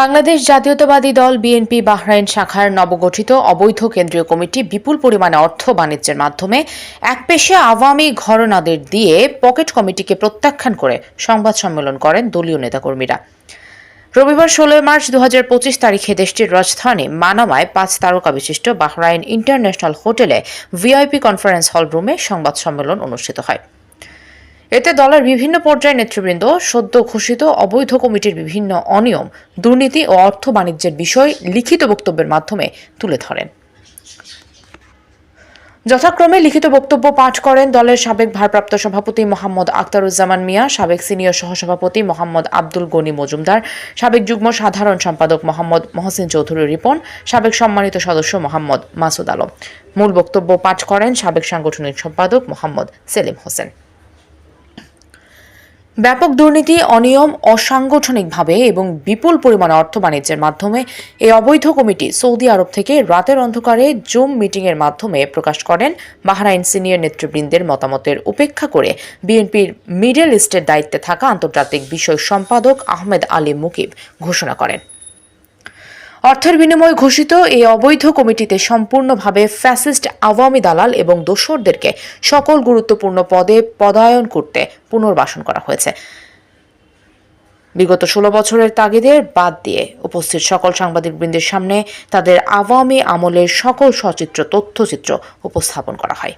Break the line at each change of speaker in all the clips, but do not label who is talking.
বাংলাদেশ জাতীয়তাবাদী দল BNP Bahrain শাখার নবগঠিত অবৈধ কেন্দ্রীয় কমিটি বিপুল পরিমাণে অর্থ বাণিজ্যের মাধ্যমে একপেশে আওয়ামী ঘরনাদের দিয়ে পকেট কমিটিকে প্রত্যাখ্যান করে সংবাদ সম্মেলন করেন দলীয় নেতাকর্মীরা। রবিবার ষোলোই মার্চ দু হাজার পঁচিশ তারিখে দেশটির রাজধানী মানামায় পাঁচ তারকা বিশিষ্ট বাহরাইন ইন্টারন্যাশনাল হোটেলে ভিআইপি কনফারেন্স হল রুমে সংবাদ সম্মেলন অনুষ্ঠিত হয়। এতে দলের বিভিন্ন পর্যায়ের নেতৃবৃন্দ, সদ্য ঘোষিত অবৈধ কমিটির বিভিন্ন অনিয়ম, দুর্নীতি ও অর্থ বাণিজ্যের বিষয় লিখিত বক্তব্যের মাধ্যমে তুলে ধরেন। যথাক্রমে লিখিত বক্তব্য পাঠ করেন দলের সাবেক ভারপ্রাপ্ত সভাপতি মোহাম্মদ আক্তারুজ্জামান মিয়া, সাবেক সিনিয়র সহসভাপতি মোহাম্মদ আব্দুল গনি মজুমদার, সাবেক যুগ্ম সাধারণ সম্পাদক মোহাম্মদ মহসিন চৌধুরী রিপন, সাবেক সম্মানিত সদস্য মোহাম্মদ মাসুদ আলম। মূল বক্তব্য পাঠ করেন সাবেক সাংগঠনিক সম্পাদক মোহাম্মদ সেলিম হোসেন। ব্যাপক দুর্নীতি, অনিয়ম, অসাংগঠনিকভাবে এবং বিপুল পরিমাণ অর্থ বাণিজ্যের মাধ্যমে এই অবৈধ কমিটি সৌদি আরব থেকে রাতের অন্ধকারে জুম মিটিংয়ের মাধ্যমে প্রকাশ করেন বাহরাইন সিনিয়র নেতৃবৃন্দের মতামতের উপেক্ষা করে বিএনপির মিডল ইস্টের দায়িত্বে থাকা আন্তর্জাতিক বিষয় সম্পাদক আহমেদ আলী মুকিব ঘোষণা করেন। অর্থের বিনিময়ে ঘোষিত এই অবৈধ কমিটিতে সম্পূর্ণভাবে ফ্যাসিস্ট আওয়ামী দালাল এবং দোসরদেরকে সকল গুরুত্বপূর্ণ পদে পদায়ন করতে পুনর্বাসন করা হয়েছে। বিগত ষোলো বছরের তাগিদের বাদ দিয়ে উপস্থিত সকল সাংবাদিকবৃন্দের সামনে তাদের আওয়ামী আমলের সকল সচিত্র, তথ্যচিত্র উপস্থাপন করা হয়।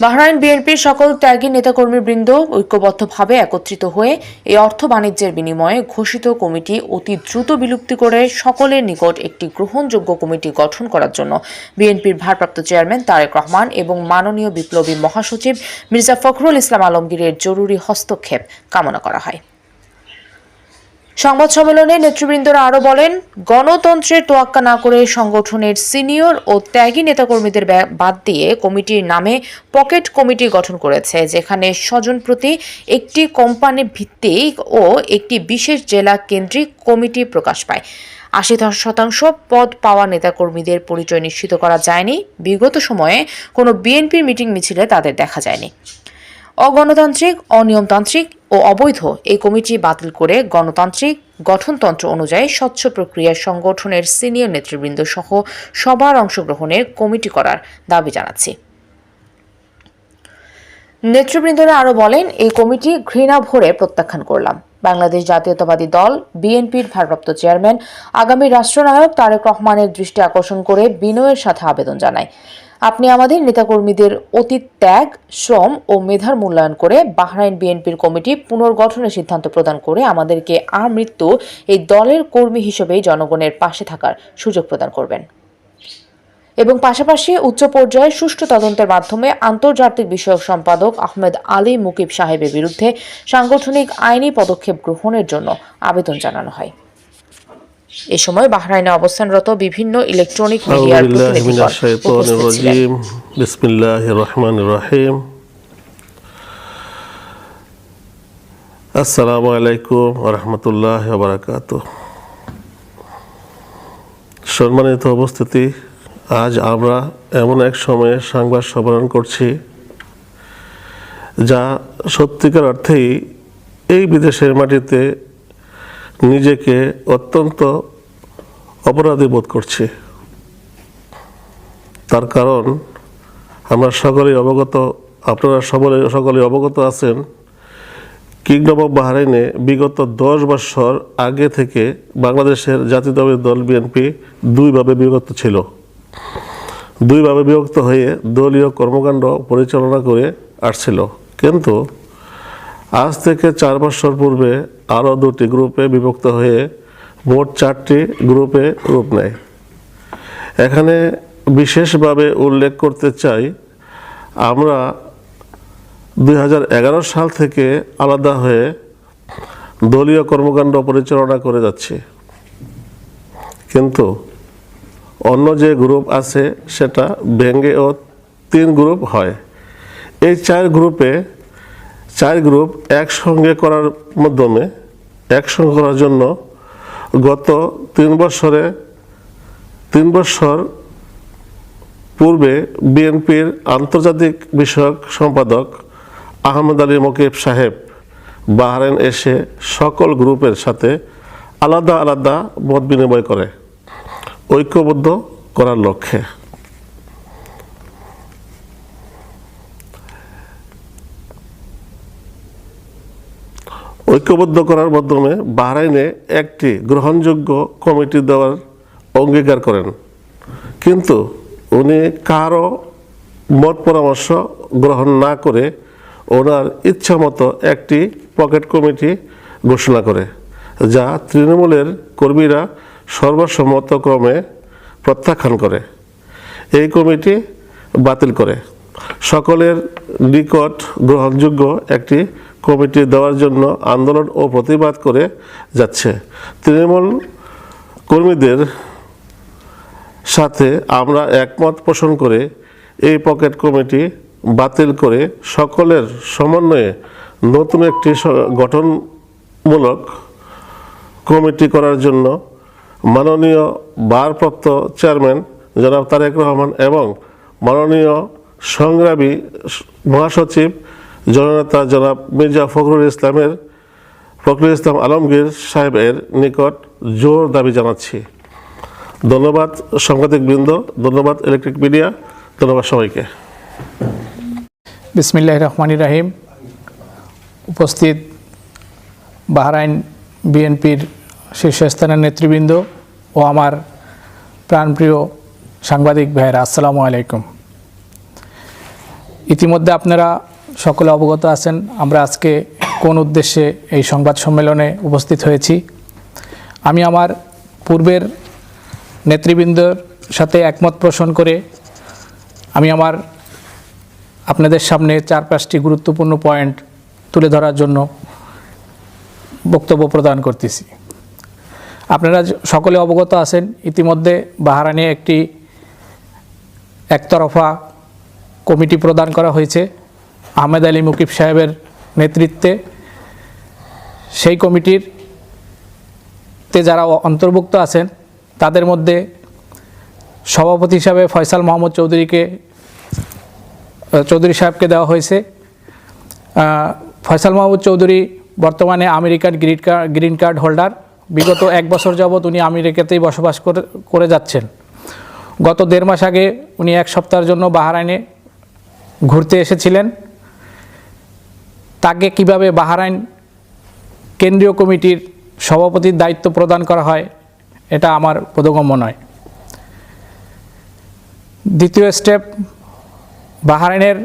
বাহরাইন বিএনপির সকল ত্যাগী নেতাকর্মীবৃন্দ ঐক্যবদ্ধভাবে একত্রিত হয়ে এই অর্থ বাণিজ্যের বিনিময়ে ঘোষিত কমিটি অতি দ্রুত বিলুপ্তি করে সকলের নিকট একটি গ্রহণযোগ্য কমিটি গঠন করার জন্য বিএনপির ভারপ্রাপ্ত চেয়ারম্যান তারেক রহমান এবং মাননীয় বিপ্লবী মহাসচিব মির্জা ফখরুল ইসলাম আলমগীরের জরুরি হস্তক্ষেপ কামনা করা হয়। সংবাদ সম্মেলনে নেতৃবৃন্দরা আরও বলেন, গণতন্ত্রের তোয়াক্কা না করে সংগঠনের সিনিয়র ও ত্যাগী নেতাকর্মীদের বাদ দিয়ে কমিটির নামে পকেট কমিটি গঠন করেছে, যেখানে স্বজন প্রতি একটি কোম্পানি ভিত্তিক ও একটি বিশেষ জেলা কেন্দ্রিক কমিটি প্রকাশ পায়। আশি শতাংশ পদ পাওয়া নেতাকর্মীদের পরিচয় নিশ্চিত করা যায়নি। বিগত সময়ে কোনো বিএনপির মিটিং মিছিলে তাদের দেখা যায়নি। অগণতান্ত্রিক, অনিয়মতান্ত্রিক ও অবৈধ এই কমিটি বাতিল করে গণতান্ত্রিক গঠনতন্ত্র অনুযায়ী স্বচ্ছ প্রক্রিয়ায় সংগঠনের সিনিয়র নেতৃবৃন্দ সহ সবার অংশগ্রহণের কমিটি করার দাবি জানাচ্ছি। নেতৃবৃন্দরা আরও বলেন, এই কমিটি ঘৃণা ভরে প্রত্যাখ্যান করলাম। বাংলাদেশ জাতীয়তাবাদী দল, বিএনপির ভারপ্রাপ্ত চেয়ারম্যান, আগামী রাষ্ট্রনায়ক তারেক রহমানের দৃষ্টি আকর্ষণ করে বিনয়ের সাথে আবেদন জানায়। আপনি আমাদের নেতাকর্মীদের অতীত ত্যাগ, শ্রম ও মেধার মূল্যায়ন করে বাহরাইন বিএনপির কমিটি পুনর্গঠনের সিদ্ধান্ত প্রদান করে আমাদেরকে আমৃত্যু এই দলের কর্মী হিসেবেই জনগণের পাশে থাকার সুযোগ প্রদান করবেন। এবং পাশাপাশি উচ্চ পর্যায়ে সুষ্ঠু তদন্তের মাধ্যমে আন্তর্জাতিক বিষয়ক সম্পাদক আহমেদ আলী মুকিব সাহেবের বিরুদ্ধে সাংগঠনিক আইনি পদক্ষেপ গ্রহণের জন্য আবেদন জানানো হয়। এ সময় বাহরাইনে অবস্থানরত বিভিন্ন ইলেকট্রনিক মিডিয়ার
আসসালামু আলাইকুম রহমতুল্লাহ বারাকাত সম্মানিত অবস্থিতি আজ আমরা এমন এক সময়ে সংবাদ সম্মেলন করছি যা সত্যিকার অর্থেই এই বিদেশের মাটিতে নিজেকে অত্যন্ত অপরাধী বোধ করছি। তার কারণ, আমরা সকলেই অবগত, আপনারা সকলে সকলেই অবগত আছেন, কিংডম অফ বাহরাইনে বিগত দশ বছর আগে থেকে বাংলাদেশের জাতীয়তাবাদী দল বিএনপি দুইভাবে বিভক্ত ছিল। দুইভাবে বিভক্ত হয়ে দলীয় কর্মকাণ্ড পরিচালনা করে আসছিল। কিন্তু আজ থেকে চার বছর পূর্বে আরও দুটি গ্রুপে বিভক্ত হয়ে মোট চারটি গ্রুপে রূপ নেয়। এখানে বিশেষভাবে উল্লেখ করতে চাই, আমরা দুই হাজার এগারো সাল থেকে আলাদা হয়ে দলীয় কর্মকাণ্ড পরিচালনা করে যাচ্ছি। কিন্তু অন্য যে গ্রুপ আছে সেটা ভেঙ্গে ও তিন গ্রুপ হয়। এই চার গ্রুপে চার গ্রুপ একসঙ্গে করার মাধ্যমে, একসঙ্গে করার জন্য গত তিন বছরে, তিন বছর পূর্বে বিএনপির আন্তর্জাতিক বিষয়ক সম্পাদক আহমদ আলী মকিব সাহেব বাহারেন এসে সকল গ্রুপের সাথে আলাদা আলাদা মত বিনিময় করে, ঐক্যবদ্ধ করার লক্ষ্যে। ঐক্যবদ্ধ করার মাধ্যমে বাহরাইনে একটি গ্রহণযোগ্য কমিটি দেওয়ার অঙ্গীকার করেন। কিন্তু উনি কারও মত পরামর্শ গ্রহণ না করে ওনার ইচ্ছা মতো একটি পকেট কমিটি ঘোষণা করে, যা তৃণমূলের কর্মীরা সর্বসম্মতক্রমে প্রত্যাখ্যান করে। এই কমিটি বাতিল করে। সকলের নিকট গ্রহণযোগ্য একটি কমিটি দেওয়ার জন্য আন্দোলন ও প্রতিবাদ করে যাচ্ছে। তৃণমূল কর্মীদের সাথে আমরা একমত পোষণ করে এই পকেট কমিটি বাতিল করে সকলের সমন্বয়ে নতুন একটি গঠনমূলক কমিটি করার জন্য মাননীয় ভারপ্রাপ্ত চেয়ারম্যান জনাব তারেক রহমান এবং মাননীয় সংগ্রামী মহাসচিব জননেতা জনাব মির্জা ফখরুল ইসলামের, ফখরুল ইসলাম আলমগীর সাহেবের নিকট জোর দাবি জানাচ্ছি। ধন্যবাদ সাংবাদিকবৃন্দ, ধন্যবাদ ইলেকট্রিক মিডিয়া, ধন্যবাদ সবাইকে।
বিসমিল্লাহ রহমান রাহিম। উপস্থিত বাহরাইন বিএনপির শীর্ষস্থানের নেতৃবৃন্দ ও আমার প্রাণপ্রিয় সাংবাদিক ভাইয়েরা, আসসালামু আলাইকুম। ইতিমধ্যে আপনারা সকলে অবগত আছেন, আমরা আজকে কোন উদ্দেশ্যে এই সংবাদ সম্মেলনে উপস্থিত হয়েছি। আমি আমার পূর্বের নেতৃবৃন্দর সাথে একমত পোষণ করে আমি আমার আপনাদের সামনে চার পাঁচটি গুরুত্বপূর্ণ পয়েন্ট তুলে ধরার জন্য বক্তব্য প্রদান করতেছি। আপনারা সকলে অবগত আছেন, ইতিমধ্যে বাহারানে একটি একতরফা কমিটি প্রদান করা হয়েছে। আহমেদ আলী মুকিব সাহেবের নেতৃত্বে সেই কমিটির তে যারা অন্তর্ভুক্ত আছেন, তাদের মধ্যে সভাপতি হিসাবে ফয়সাল মোহাম্মদ চৌধুরীকে চৌধুরী সাহেবকে দেওয়া হয়েছে। ফয়সাল মাহমুদ চৌধুরী বর্তমানে American green card green card holder. বিগত এক বছর যাবৎ উনি আমেরিকাতেই বসবাস করে করে যাচ্ছেন। গত দেড় মাস আগে উনি এক সপ্তাহের জন্য বাহারাইনে ঘুরতে এসেছিলেন। তাকে কীভাবে বাহারাইন কেন্দ্রীয় কমিটির সভাপতির দায়িত্ব প্রদান করা হয়, এটা আমার বোধগম্য নয়। দ্বিতীয় স্টেপ, বাহারাইনের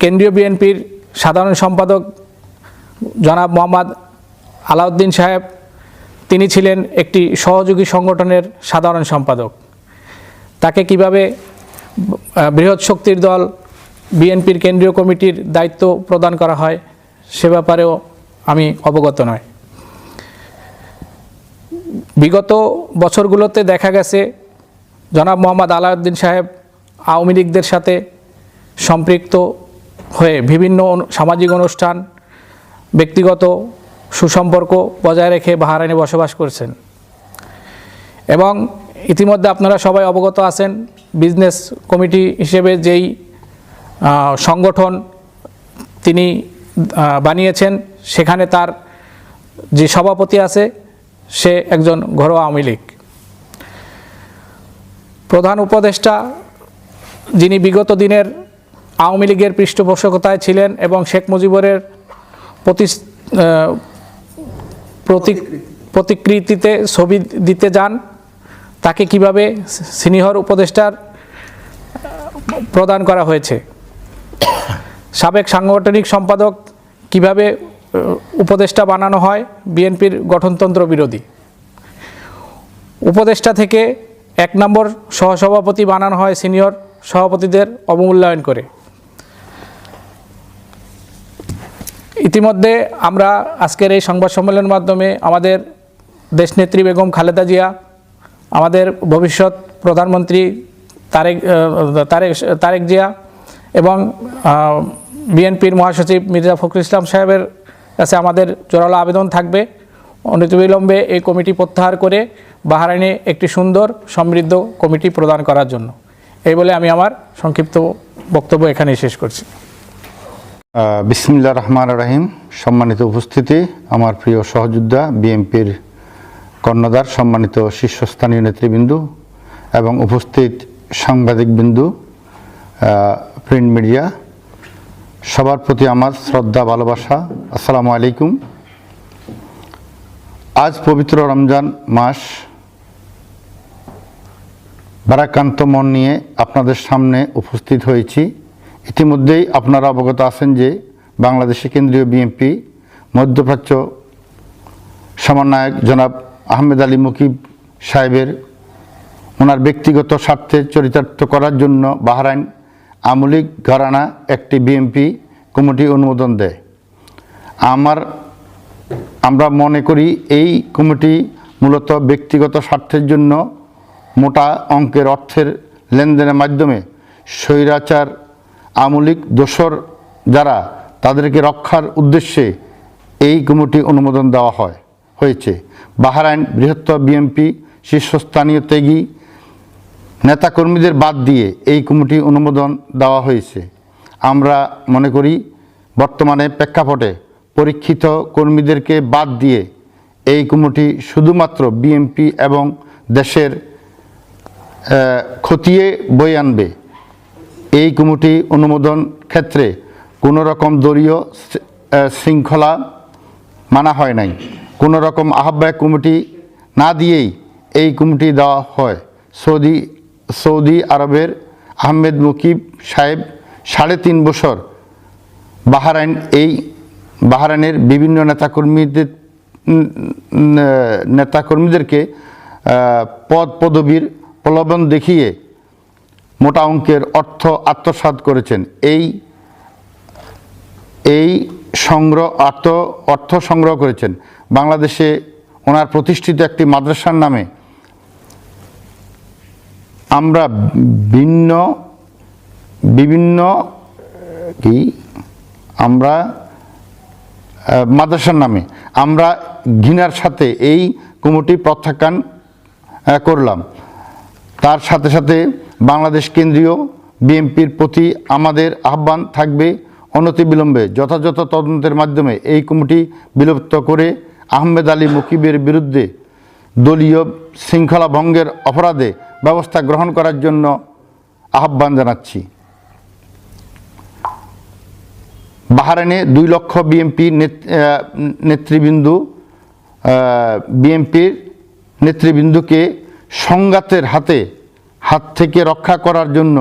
কেন্দ্রীয় বিএনপির সাধারণ সম্পাদক জনাব মোহাম্মদ আলাউদ্দিন সাহেব, তিনি ছিলেন একটি সহযোগী সংগঠনের সাধারণ সম্পাদক। তাকে কীভাবে বৃহৎ শক্তির দল বিএনপির কেন্দ্রীয় কমিটির দায়িত্ব প্রদান করা হয়, সে ব্যাপারেও আমি অবগত নয় বিগত বছরগুলোতে দেখা গেছে, জনাব মোহাম্মদ আলাউদ্দিন সাহেব আওয়ামী লীগদের সাথে সম্পৃক্ত হয়ে বিভিন্ন সামাজিক অনুষ্ঠান, ব্যক্তিগত সুসম্পর্ক বজায় রেখে বাহারাইনে বসবাস করছেন। এবং ইতিমধ্যে আপনারা সবাই অবগত আছেন, বিজনেস কমিটি হিসেবে যেই সংগঠন তিনি বানিয়েছেন। সেখানে তার যে সভাপতি আছে, সে একজন ঘরোয়া আওয়ামী লীগ। প্রধান উপদেষ্টা যিনি বিগত দিনের আওয়ামী লীগের পৃষ্ঠপোষকতায় ছিলেন এবং শেখ মুজিবরের প্রতি, প্রতিকৃতিতে ছবি দিতে যান, তাকে কীভাবে সিনিয়র উপদেষ্টার প্রদান করা হয়েছে। সাবেক সাংগঠনিক সম্পাদক কীভাবে উপদেষ্টা বানানো হয়, বিএনপির গঠনতন্ত্র বিরোধী। উপদেষ্টা থেকে এক নম্বর সহসভাপতি বানানো হয় সিনিয়র সভাপতিদের অবমূল্যায়ন করে। ইতিমধ্যে আমরা আজকের এই সংবাদ সম্মেলনের মাধ্যমে আমাদের দেশনেত্রী বেগম খালেদা জিয়া, আমাদের ভবিষ্যৎ প্রধানমন্ত্রী তারেক তারেক তারেক জিয়া এবং বিএনপির মহাসচিব মির্জা ফখরুল ইসলাম সাহেবের কাছে আমাদের জোরালো আবেদন থাকবে। অনতিবিলম্বে এই কমিটি প্রত্যাহার করে বাহারাইনে একটি সুন্দর সমৃদ্ধ কমিটি প্রদান করার জন্য। এই বলে আমি আমার সংক্ষিপ্ত বক্তব্য এখানেই শেষ করছি।
আহ, বিসমিল্লাহ রহমান রাহিম। সম্মানিত উপস্থিতি আমার প্রিয় সহযোদ্ধা বিএনপির কর্ণধার সম্মানিত শীর্ষস্থানীয় নেতৃবৃন্দু এবং উপস্থিত সাংবাদিকবিন্দু। প্রিন্ট মিডিয়া, সবার প্রতি আমার শ্রদ্ধা, ভালোবাসা। আসসালামু আলাইকুম। আজ পবিত্র রমজান মাস। বারাকান্ত মন নিয়ে আপনাদের সামনে উপস্থিত হয়েছি। ইতিমধ্যেই আপনারা অবগত আছেন যে বাংলাদেশে কেন্দ্রীয় বিএনপি মধ্যপ্রাচ্য সমন্বয়ক জনাব আহমেদ আলী মুকিব সাহেবের, ওনার ব্যক্তিগত স্বার্থে চরিতার্থ করার জন্য বাহরাইন আমলিক ঘরানা একটি বিএনপি কমিটি অনুমোদন দেয়। আমার, আমরা মনে করি এই কমিটি মূলত ব্যক্তিগত স্বার্থের জন্য মোটা অঙ্কের অর্থের লেনদেনের মাধ্যমে স্বৈরাচার আমলিক দোসর যারা তাদেরকে রক্ষার উদ্দেশ্যে এই কমিটি অনুমোদন দেওয়া হয়, হয়েছে। বাহারাইন বৃহত্তর বিএনপি শীর্ষস্থানীয় ত্যাগী নেতাকর্মীদের বাদ দিয়ে এই কমিটি অনুমোদন দেওয়া হয়েছে। আমরা মনে করি, বর্তমানে প্রেক্ষাপটে পরীক্ষিত কর্মীদেরকে বাদ দিয়ে এই কমিটি শুধুমাত্র বিএনপি এবং দেশের খতিয়ে বই আনবে। এই কমিটি অনুমোদন ক্ষেত্রে কোনো রকম দলীয় শৃঙ্খলা মানা হয় নাই। কোনো রকম আহ্বায়ক কমিটি না দিয়েই এই কমিটি দেওয়া হয়। সৌদি সৌদি আরবের আহমেদ মুকিব সাহেব সাড়ে তিন বছর বাহারাইন, এই বাহারাইনের বিভিন্ন নেতাকর্মীদের নেতাকর্মীদেরকে পদ পদবীর প্রলোভন দেখিয়ে মোটা অঙ্কের অর্থ আত্মসাৎ করেছেন। এই এই সংগ্রহ অর্থ অর্থ সংগ্রহ করেছেন। বাংলাদেশে ওনার প্রতিষ্ঠিত একটি মাদ্রাসার নামে আমরা ভিন্ন, বিভিন্ন, কি? আমরা মাদ্রাসার নামে আমরা ঘৃণার সাথে এই কমিটি প্রত্যাখ্যান করলাম। তার সাথে সাথে বাংলাদেশ কেন্দ্রীয় বিএনপির প্রতি আমাদের আহ্বান থাকবে অনতিবিলম্বে। যথাযথ তদন্তের মাধ্যমে এই কমিটি বিলুপ্ত করে আহমেদ আলী মুকিবের বিরুদ্ধে দলীয় শৃঙ্খলা ভঙ্গের অপরাধে ব্যবস্থা গ্রহণ করার জন্য আহ্বান জানাচ্ছি। বাহারাইনে দুই লক্ষ বিএনপি নেতৃবৃন্দু বিএনপির নেতৃবৃন্দুকে সংঘাতের হাতে, হাত থেকে রক্ষা করার জন্য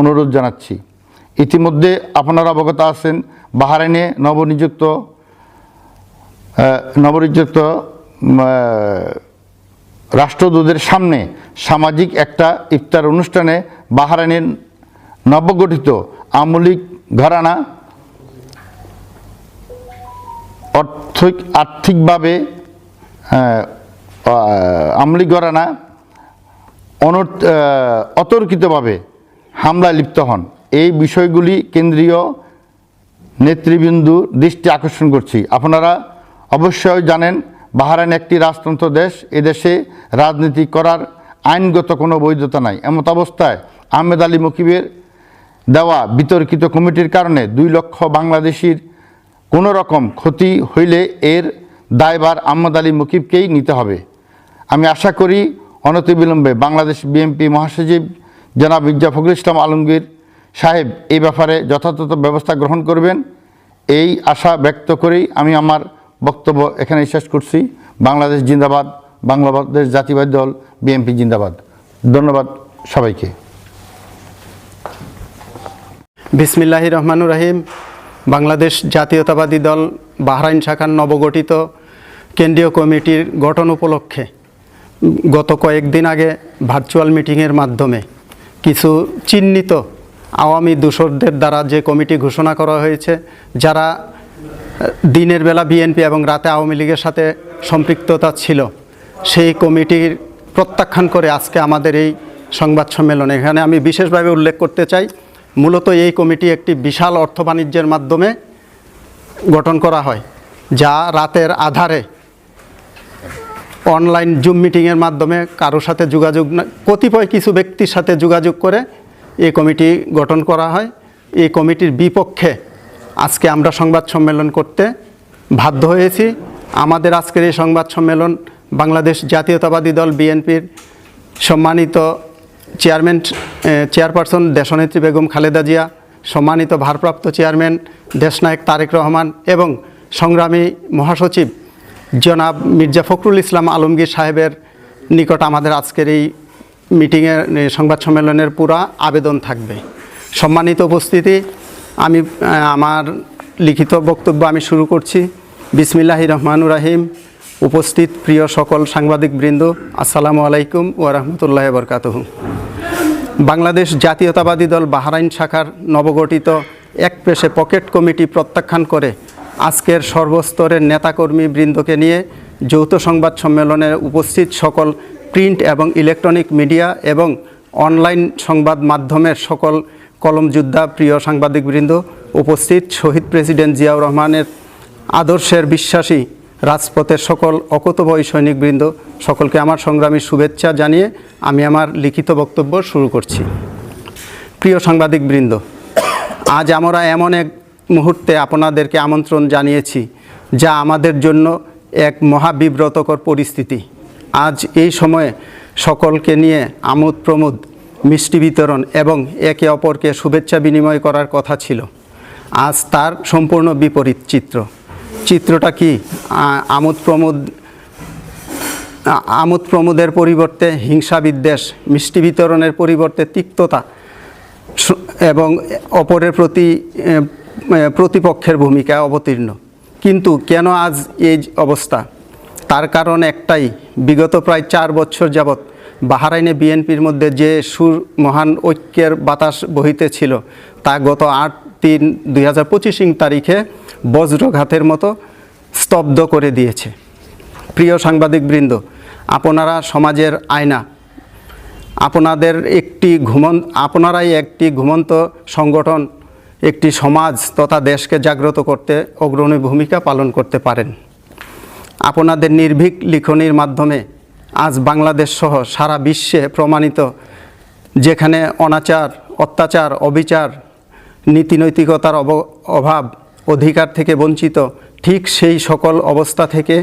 অনুরোধ জানাচ্ছি। ইতিমধ্যে আপনারা অবগত আছেন, বাহারাইনে নবনিযুক্ত নবনিযুক্ত রাষ্ট্রদূতের সামনে সামাজিক একটা ইফতার অনুষ্ঠানে বাহারাইনের নবগঠিত আমলিক ঘরানা অর্থিক আর্থিকভাবে আহ, আহ, আমলি ঘরানা অনর অতর্কিতভাবে হামলায় লিপ্ত হন। এই বিষয়গুলি কেন্দ্রীয় নেতৃবৃন্দু দৃষ্টি আকর্ষণ করছি। আপনারা অবশ্যই জানেন বাহারাইন একটি রাজতন্ত্র দেশ। এদেশে রাজনীতি করার আইনগত কোনো বৈধতা নাই। এমত অবস্থায় আহমেদ আলী মুকিবের দেওয়া বিতর্কিত কমিটির কারণে দুই লক্ষ বাংলাদেশির কোনো রকম ক্ষতি হইলে এর দায়ভার আহমদ আলী মুকিবকেই নিতে হবে। আমি আশা করি অনতিবিলম্বে বাংলাদেশ বিএনপি মহাসচিব জনাব মির্জা ফখরুল ইসলাম আলমগীর সাহেব এই ব্যাপারে যথাযথ ব্যবস্থা গ্রহণ করবেন। এই আশা ব্যক্ত করেই আমি আমার বক্তব্য এখানেই শেষ করছি। বাংলাদেশ জিন্দাবাদ, বাংলাদেশ জাতীয়বাদী দল, বিএনপি জিন্দাবাদ। ধন্যবাদ সবাইকে।
বিসমিল্লাহি রহমানুর রাহিম। বাংলাদেশ জাতীয়তাবাদী দল, বাহরাইন শাখার নবগঠিত কেন্দ্রীয় কমিটির গঠন উপলক্ষে গত কয়েকদিন আগে ভার্চুয়াল মিটিংয়ের মাধ্যমে কিছু চিহ্নিত আওয়ামী দূষরদের দ্বারা যে কমিটি ঘোষণা করা হয়েছে, যারা দিনের বেলা বিএনপি এবং রাতে আওয়ামী লীগের সাথে সম্পৃক্ততা ছিল। সেই কমিটির প্রত্যাখ্যান করে আজকে আমাদের এই সংবাদ সম্মেলনে। এখানে আমি বিশেষভাবে উল্লেখ করতে চাই, মূলত এই কমিটি একটি বিশাল অর্থ বাণিজ্যের মাধ্যমে গঠন করা হয়, যা রাতের আধারে অনলাইন জুম মিটিংয়ের মাধ্যমে কারোর সাথে যোগাযোগ কতিপয় কিছু ব্যক্তির সাথে যোগাযোগ করে এই কমিটি গঠন করা হয়। এই কমিটির বিপক্ষে আজকে আমরা সংবাদ সম্মেলন করতে বাধ্য হয়েছি। আমাদের আজকের এই সংবাদ সম্মেলন বাংলাদেশ জাতীয়তাবাদী দল বিএনপির সম্মানিত চেয়ারম্যান চেয়ারপারসন দেশনেত্রী বেগম খালেদা জিয়া, সম্মানিত ভারপ্রাপ্ত চেয়ারম্যান দেশনায়ক তারেক রহমান এবং সংগ্রামী মহাসচিব জনাব মির্জা ফখরুল ইসলাম আলমগীর সাহেবের নিকট আমাদের আজকের এই মিটিংয়ের সংবাদ সম্মেলনের পুরা আবেদন থাকবে। সম্মানিত উপস্থিতি আমি আমার লিখিত বক্তব্য আমি শুরু করছি। বিসমিল্লাহি রহমানুর রাহিম। উপস্থিত প্রিয় সকল সাংবাদিক বৃন্দ, আসসালামু আলাইকুম ও রহমতুল্লাহ বরকাতহ। বাংলাদেশ জাতীয়তাবাদী দল বাহরাইন শাখার নবগঠিত এক পেশে পকেট কমিটি প্রত্যাখ্যান করে আজকের সর্বস্তরের নেতাকর্মী বৃন্দকে নিয়ে যৌথ সংবাদ সম্মেলনে উপস্থিত সকল প্রিন্ট এবং ইলেকট্রনিক মিডিয়া এবং অনলাইন সংবাদ মাধ্যমের সকল কলম যোদ্ধা প্রিয় সাংবাদিকবৃন্দ উপস্থিত শহীদ প্রেসিডেন্ট জিয়াউর রহমানের আদর্শের বিশ্বাসী রাজপথের সকল অকুতভয় সৈনিকবৃন্দ সকলকে আমার সংগ্রামী শুভেচ্ছা জানিয়ে আমি আমার লিখিত বক্তব্য শুরু করছি। প্রিয় সাংবাদিকবৃন্দ আজ আমরা এমন এক মুহূর্তে আপনাদেরকে আমন্ত্রণ জানিয়েছি, যা আমাদের জন্য এক মহাবিব্রতকর পরিস্থিতি। আজ এই সময়ে সকলকে নিয়ে আমোদ প্রমোদ মিষ্টি বিতরণ এবং একে অপরকে শুভেচ্ছা বিনিময় করার কথা ছিল। আজ তার সম্পূর্ণ বিপরীত চিত্র। চিত্রটা কি? আমোদ প্রমোদ আমোদ প্রমোদের পরিবর্তে হিংসা বিদ্বেষ, মিষ্টি বিতরণের পরিবর্তে তিক্ততা এবং অপরের প্রতি প্রতিপক্ষের ভূমিকা অবতীর্ণ। কিন্তু কেন আজ এই অবস্থা? তার কারণ একটাই, বিগত প্রায় চার বছর যাবৎ বাহারাইনে বিএনপির মধ্যে যে সুর মহান ঐক্যের বাতাস বহিতে ছিল তা গত আট তিন দুই হাজার পঁচিশ তারিখে বজ্রঘাতের মতো স্তব্ধ করে দিয়েছে। প্রিয় সাংবাদিকবৃন্দ, আপনারা সমাজের আয়না, আপনাদের একটি ঘুমন, আপনারাই একটি ঘুমন্ত সংগঠন, একটি সমাজ তথা দেশকে জাগ্রত করতে অগ্রণী ভূমিকা পালন করতে পারেন। আপনাদের নির্ভীক লিখনির মাধ্যমে আজ বাংলাদেশ সহ সারা বিশ্বে প্রমাণিত যেখানে অনাচার, অত্যাচার, অবিচার, নীতিনৈতিকতার অভাব অধিকার থেকে বঞ্চিত, ঠিক সেই সকল অবস্থা থেকে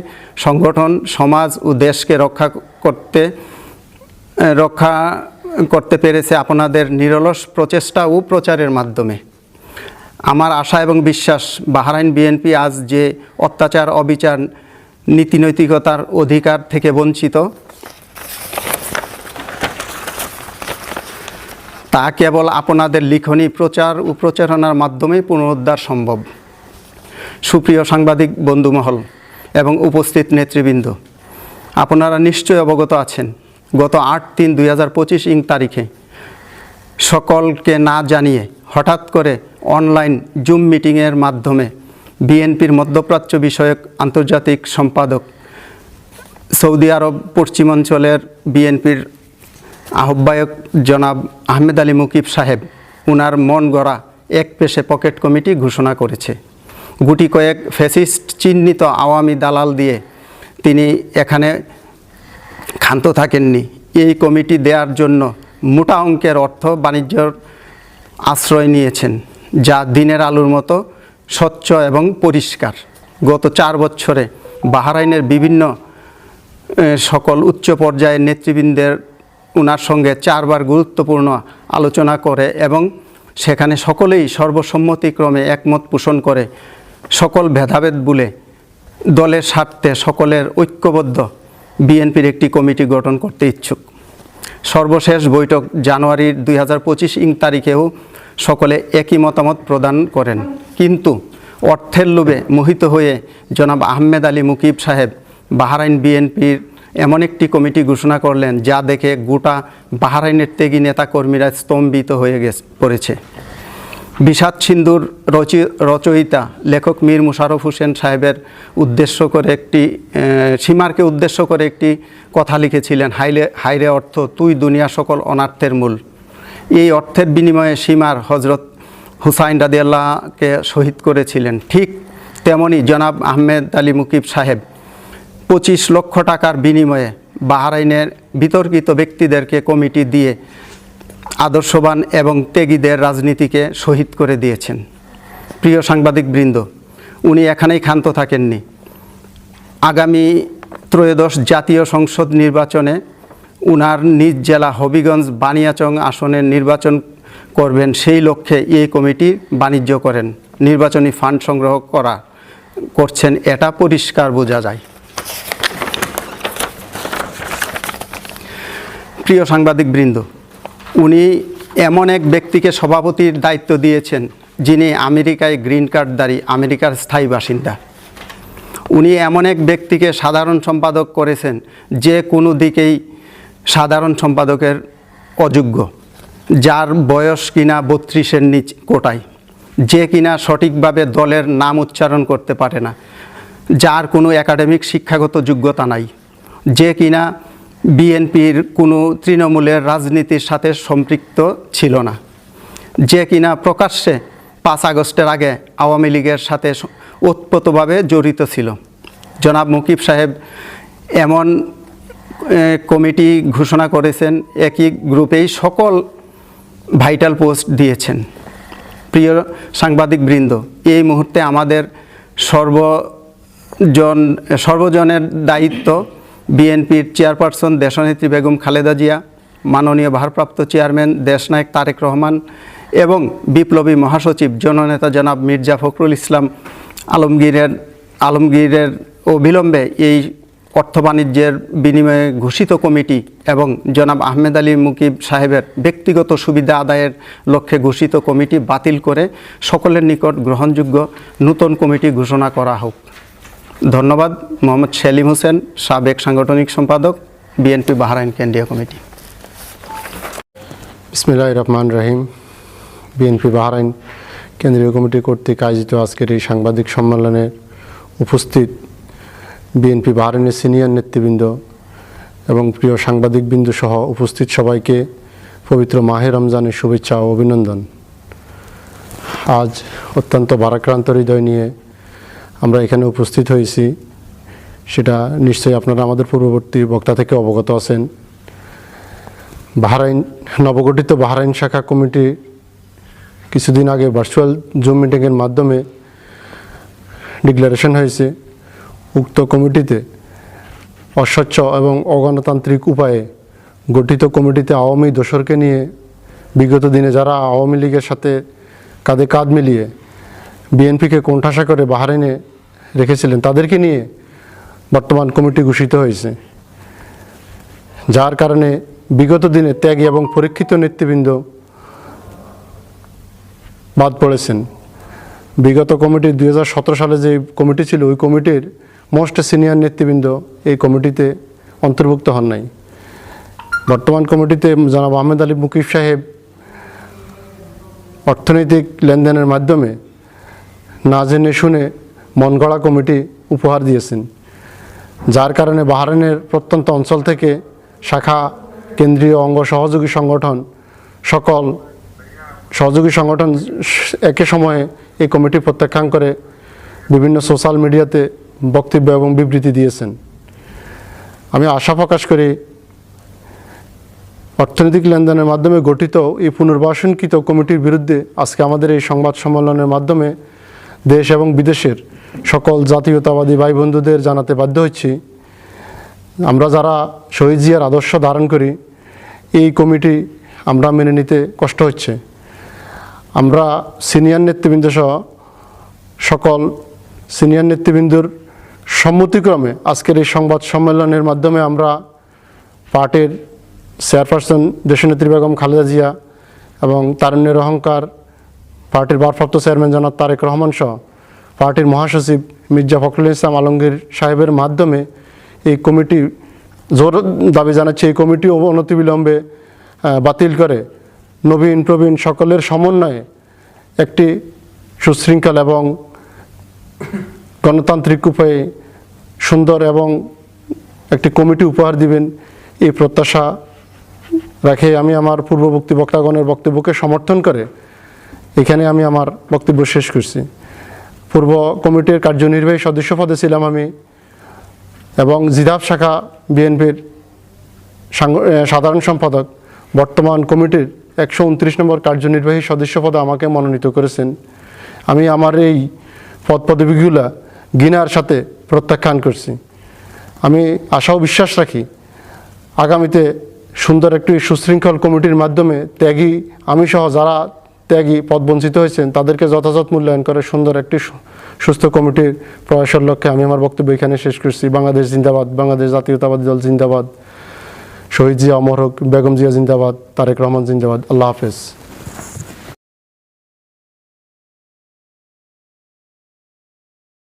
সংগঠন, সমাজ ও দেশকে রক্ষা করতে রক্ষা করতে পেরেছে আপনাদের নিরলস প্রচেষ্টা ও প্রচারের মাধ্যমে। আমার আশা এবং বিশ্বাস, বাহারাইন বিএনপি আজ যে অত্যাচার, অবিচার নীতিনৈতিকতার অধিকার থেকে বঞ্চিত। তা কেবল আপনাদের লিখনী প্রচার ও প্রচারণার মাধ্যমে পুনরুদ্ধার সম্ভব। সুপ্রিয় সাংবাদিক, বন্ধুমহল এবং উপস্থিত নেতৃবৃন্দ, আপনারা নিশ্চয় অবগত আছেন, গত আট তিন দুই হাজার পঁচিশ ইং তারিখে সকলকে না জানিয়ে হঠাৎ করে অনলাইন জুম মিটিংয়ের মাধ্যমে বিএনপির মধ্যপ্রাচ্য বিষয়ক আন্তর্জাতিক সম্পাদক, সৌদি আরব পশ্চিমাঞ্চলের বিএনপির আহ্বায়ক জনাব আহমেদ আলী মুকিব সাহেব, উনার মন গড়া এক পেশে পকেট কমিটি ঘোষণা করেছে। গুটি কয়েক ফ্যাসিস্ট চিহ্নিত আওয়ামী দালাল দিয়ে তিনি এখানে ক্ষান্ত থাকেননি। এই কমিটি দেওয়ার জন্য মোটা অঙ্কের অর্থ বাণিজ্যর আশ্রয় নিয়েছেন, যা দিনের আলুর মতো স্বচ্ছ এবং পরিষ্কার। গত চার বছরে বাহারাইনের বিভিন্ন সকল উচ্চ পর্যায়ের নেতৃবৃন্দের ওনার সঙ্গে চারবার গুরুত্বপূর্ণ আলোচনা করে এবং সেখানে সকলেই সর্বসম্মতিক্রমে একমত পোষণ করে সকল ভেদাভেদ বলে দলের স্বার্থে সকলের ঐক্যবদ্ধ বিএনপির একটি কমিটি গঠন করতে ইচ্ছুক। সর্বশেষ বৈঠক জানুয়ারির দুই হাজার পঁচিশ ইং তারিখেও সকলে একই মতামত প্রদান করেন। কিন্তু অর্থের লোভে মোহিত হয়ে জনাব আহমেদ আলী মুকিব সাহেব বাহারাইন বিএনপির এমন একটি কমিটি ঘোষণা করলেন, যা দেখে গোটা বাহারাইনের ত্যাগী নেতাকর্মীরা স্তম্ভিত হয়ে গেছে, পড়েছে। বিষাদ সিন্ধুর রচি, রচয়িতা লেখক মীর মুশারফ হোসেন সাহেবের উদ্দেশ্য করে একটি সীমারকে উদ্দেশ্য করে একটি কথা লিখেছিলেন, হাইলে, হাইরে অর্থ, তুই দুনিয়া সকল অনার্থের মূল। এই অর্থের বিনিময়ে সীমার হজরত হুসাইন রাদিয়াল্লাহকে শহীদ করেছিলেন। ঠিক তেমনি জনাব আহমেদ আলী মুকিব সাহেব পঁচিশ লক্ষ টাকার বিনিময়ে বাহারাইনের বিতর্কিত ব্যক্তিদেরকে কমিটি দিয়ে আদর্শবান এবং ত্যাগীদের রাজনীতিকে শহীদ করে দিয়েছেন। প্রিয় সাংবাদিক বৃন্দ উনি এখানেই ক্ষান্ত থাকেননি। আগামী ত্রয়োদশ জাতীয় সংসদ নির্বাচনে উনার নিজ জেলা হবিগঞ্জ বানিয়াচং আসনের নির্বাচন করবেন, সেই লক্ষ্যে এই কমিটি বাণিজ্য করেন, নির্বাচনী ফান্ড সংগ্রহ করা করছেন, এটা পরিষ্কার বোঝা যায়। প্রিয় সাংবাদিক বৃন্দ, উনি এমন এক ব্যক্তিকে সভাপতির দায়িত্ব দিয়েছেন, যিনি আমেরিকায় গ্রিন কার্ডধারী, আমেরিকার স্থায়ী বাসিন্দা। উনি এমন এক ব্যক্তিকে সাধারণ সম্পাদক করেছেন, যে কোনো দিকেই সাধারণ সম্পাদকের অযোগ্য। যার বয়স কিনা বত্রিশের নিচ কোটায়, যে কিনা সঠিকভাবে দলের নাম উচ্চারণ করতে পারে না, যার কোনো একাডেমিক শিক্ষাগত যোগ্যতা নাই, যে কিনা বিএনপির কোনো তৃণমূলের রাজনীতির সাথে সম্পৃক্ত ছিল না, যে কিনা প্রকাশ্যে পাঁচ আগস্টের আগে আওয়ামী লীগের সাথে ওতপ্রোতভাবে জড়িত ছিল। জনাব মুকিব সাহেব এমন কমিটি ঘোষণা করেছেন, একই গ্রুপেই সকল ভাইটাল পোস্ট দিয়েছেন। প্রিয় সাংবাদিক বৃন্দ এই মুহূর্তে আমাদের সর্বজন, সর্বজনের দায়িত্ব বিএনপির চেয়ারপারসন দেশনেত্রী বেগম খালেদা জিয়া, মাননীয় ভারপ্রাপ্ত চেয়ারম্যান দেশনায়ক তারেক রহমান এবং বিপ্লবী মহাসচিব জননেতা জনাব মির্জা ফখরুল ইসলাম আলমগীরের আলমগীরের অবিলম্বে এই অর্থ বাণিজ্যের বিনিময়ে ঘোষিত কমিটি এবং জনাব আহমেদ আলী মুকিব সাহেবের ব্যক্তিগত সুবিধা আদায়ের লক্ষ্যে ঘোষিত কমিটি বাতিল করে সকলের নিকট গ্রহণযোগ্য নূতন কমিটি ঘোষণা করা হোক। ধন্যবাদ। মোহাম্মদ সেলিম হোসেন, সাবেক সাংগঠনিক সম্পাদক, বিএনপি বাহরাইন কেন্দ্রীয় কমিটি।
বিসমিল্লাহ রহমান রহিম। বিএনপি বাহরাইন কেন্দ্রীয় কমিটি কর্তৃক আয়োজিত আজকের এই সাংবাদিক সম্মেলনে উপস্থিত বিএনপি বাহরাইনের সিনিয়র নেতৃবৃন্দ এবং প্রিয় সাংবাদিকবৃন্দ সহ উপস্থিত সবাইকে পবিত্র মাহে রমজানের শুভেচ্ছা ও অভিনন্দন। আজ অত্যন্ত ভারাক্রান্ত হৃদয় নিয়ে আমরা এখানে উপস্থিত হয়েছি। সেটা নিশ্চয়ই আপনারা আমাদের পূর্ববর্তী বক্তা থেকে অবগত আছেন। বাহরাইন, নবগঠিত বাহরাইন শাখা কমিটি কিছুদিন আগে ভার্চুয়াল জুম মিটিংয়ের মাধ্যমে ডিক্লারেশন হয়েছে। উক্ত কমিটিতে অস্বচ্ছ এবং অগণতান্ত্রিক উপায়ে গঠিত কমিটিতে আওয়ামী দোসরকে নিয়ে বিগত দিনে যারা আওয়ামী লীগের সাথে কাঁধে কাঁধ মিলিয়ে বিএনপিকে কোণঠাসা করে বাহারাইনে রেখেছিলেন, তাদেরকে নিয়ে বর্তমান কমিটি ঘোষিত হয়েছে। যার কারণে বিগত দিনে ত্যাগী এবং পরীক্ষিত নেতৃবৃন্দ বাদ পড়েছেন। বিগত কমিটির দু হাজার সতেরো সালে যে কমিটি ছিল, ওই কমিটির মোস্ট সিনিয়র নেতৃবৃন্দ এই কমিটিতে অন্তর্ভুক্ত হন নাই। বর্তমান কমিটিতে জনাব আহমেদ আলী মুকিব সাহেব অর্থনৈতিক লেনদেনের মাধ্যমে না জেনে শুনে মন গড়া কমিটি উপহার দিয়েছেন, যার কারণে বাহারাইনের প্রত্যন্ত অঞ্চল থেকে শাখা, কেন্দ্রীয় অঙ্গ সহযোগী সংগঠন সকল সহযোগী সংগঠন একই সময়ে এই কমিটি প্রত্যাখ্যান করে বিভিন্ন সোশ্যাল মিডিয়াতে বক্তব্য এবং বিবৃতি দিয়েছেন। আমি আশা প্রকাশ করি অর্থনৈতিক লেনদেনের মাধ্যমে গঠিত এই পুনর্বাসনকৃত কমিটির বিরুদ্ধে আজকে আমাদের এই সংবাদ সম্মেলনের মাধ্যমে দেশ এবং বিদেশের সকল জাতীয়তাবাদী ভাই বন্ধুদের জানাতে বাধ্য হচ্ছি। আমরা যারা শহীদ জিয়ার আদর্শ ধারণ করি, এই কমিটি আমরা মেনে নিতে কষ্ট হচ্ছে। আমরা সিনিয়র নেতৃবৃন্দ সহ সকল সিনিয়র নেতৃবৃন্দর সম্মতিক্রমে আজকের এই সংবাদ সম্মেলনের মাধ্যমে আমরা পার্টির চেয়ারপারসন দেশনেত্রী বেগম খালেদা জিয়া এবং তারুণ্যের অহংকার পার্টির ভারপ্রাপ্ত চেয়ারম্যান জনাব তারেক রহমান সহ পার্টির মহাসচিব মির্জা ফখরুল ইসলাম আলমগীর সাহেবের মাধ্যমে এই কমিটি জোর দাবি জানাচ্ছে, এই কমিটি অনতিবিলম্বে বাতিল করে। নবীন, প্রবীণ সকলের সমন্বয়ে একটি সুশৃঙ্খল এবং গণতান্ত্রিক উপায়ে সুন্দর এবং একটি কমিটি উপহার দিবেন, এই প্রত্যাশা রাখে আমি আমার পূর্ববর্তী বক্তাগণের বক্তব্যকে সমর্থন করে এখানে আমি আমার বক্তব্য শেষ করছি। পূর্ব কমিটির কার্যনির্বাহী সদস্য পদে ছিলাম আমি এবং জিদাব শাখা বিএনপির সাধারণ সম্পাদক। বর্তমান কমিটির একশো উনত্রিশ নম্বর কার্যনির্বাহী সদস্য পদে আমাকে মনোনীত করেছেন। আমি আমার এই পদ পদবিগুলা গিনার সাথে প্রত্যাখ্যান করছি। আমি আশাও বিশ্বাস রাখি, আগামীতে সুন্দর একটি সুশৃঙ্খল কমিটির মাধ্যমে ত্যাগী আমি সহ যারা ত্যাগী পদবঞ্চিত হয়েছেন, তাদেরকে যথাযথ মূল্যায়ন করে সুন্দর একটি সুস্থ কমিটির প্রয়াসের লক্ষ্যে আমি আমার বক্তব্য এখানে শেষ করছি। বাংলাদেশ জিন্দাবাদ, বাংলাদেশ জাতীয়তাবাদী দল জিন্দাবাদ, শহীদ জিয়া, অমর হোক, বেগম জিয়া জিন্দাবাদ, তারেক রহমান জিন্দাবাদ। আল্লাহ হাফেজ।